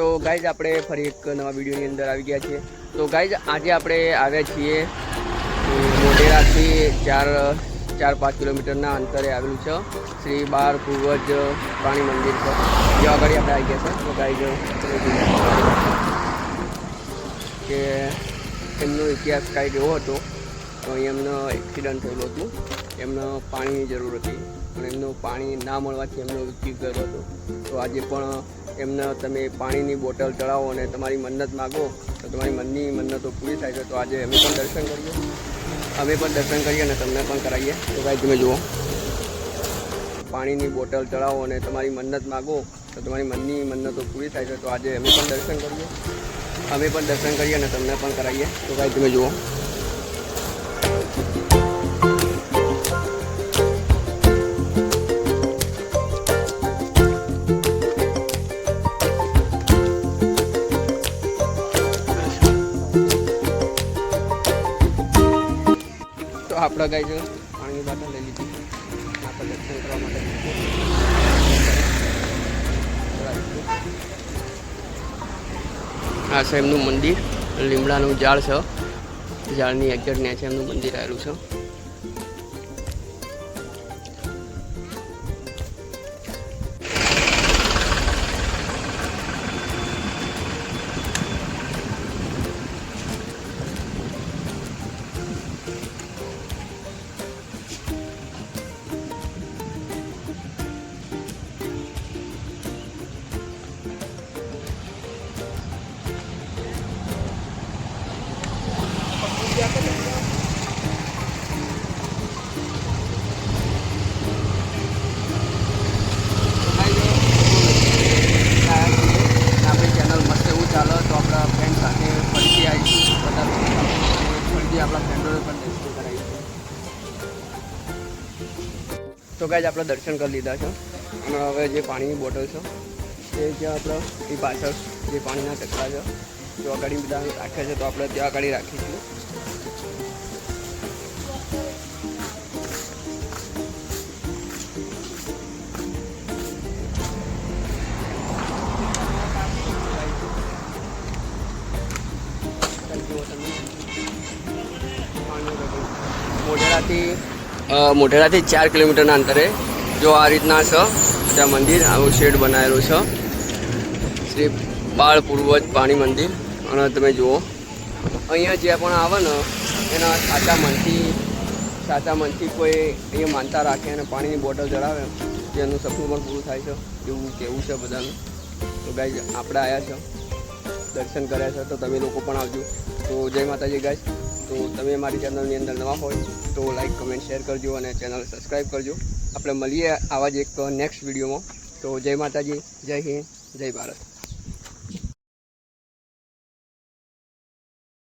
તો ગાઈઝ આપણે ફરી એક નવા વિડીયોની અંદર આવી ગયા છીએ. તો ગાઈઝ આજે આપણે આવ્યા છીએ અમ, મોઢેરાથી ચાર ચાર પાંચ કિલોમીટરના અંતરે આવેલું છે શ્રી બાર પૂર્વજ પ્રાણી મંદિર છે જે આગળ આપણે આવી ગયા છે તો ગાઈઝ કે એમનો ઇતિહાસ કાંઈક એવો હતો તો એમનો એક્સિડન્ટ થયેલું હતું. એમને પાણીની જરૂર હતી પણ એમનું પાણી ના મળવાથી એમનો મૃત્યુ ગયો હતો. તો આજે પણ એમને તમે પાણીની બોટલ ચડાવો અને તમારી મન્નત માગો, તો તમારી મનની મન્નતો પૂરી થાય છે. તો આજે અમે પણ દર્શન કરીએ. અમે પણ દર્શન કરીએ અને તમને પણ કરાવીએ. તો ભાઈ તમે જુઓ. પાણીની બોટલ ચડાવો અને તમારી મન્નત માગો, તો તમારી મનની મન્નતો પૂરી થાય છે. તો આજે અમે પણ દર્શન કરીએ. અમે પણ દર્શન કરીએ અને તમને પણ કરાવીએ. તો ભાઈ તમે જુઓ. આપણે ગાય છે. પાણીની બાટલ લઈ લીધી. આપણે દર્શન કરવા માટે આ છે એમનું મંદિર. લીમડાનું ઝાડ છે. ઝાડની એક્ઝેક્ટ ન્યા છે એમનું મંદિર આવેલું છે. આપણા ફ્રેન્ડોને પણ દર્શન કરાવી તો કાંઈ આપણે દર્શન કરી લીધા છે. અને હવે જે પાણીની બોટલ છે, એ જ્યાં આપણે એ પાછળ જે પાણીના કચરા છે, જો આગળ બધા રાખે છે, તો આપણે ત્યાં આગળ રાખીશું. મોઢેરાથી મોઢેરાથી ચાર કિલોમીટરના અંતરે. જો આ રીતના છે ત્યાં મંદિર આવું શેડ બનાવેલું છે. શ્રી બાળ પૂર્વજ પાણી મંદિર. અને તમે જુઓ, અહીંયા જે પણ આવે ને, એના સાચા મનથી સાચા મનથી કોઈ અહીંયા માનતા રાખે અને પાણીની બોટલ ચડાવે, જેનું સપનું પણ પૂરું થાય છે. એવું કેવું છે બધાનું? તો ગાઈ આપણે આવ્યા છો. દર્શન કર્યા છે, તો તમે લોકો પણ આવજો. તો જય માતાજી ગાય તો તમે મારી ચેનલની અંદર નવા હોય તો લાઈક કમેન્ટ શેર કરજો અને ચેનલ સબસ્ક્રાઈબ કરજો. આપણે મળીએ આવા જ એક નેક્સ્ટ વિડીયોમાં તો જય માતાજી, જય હિન્દ, જય ભારત.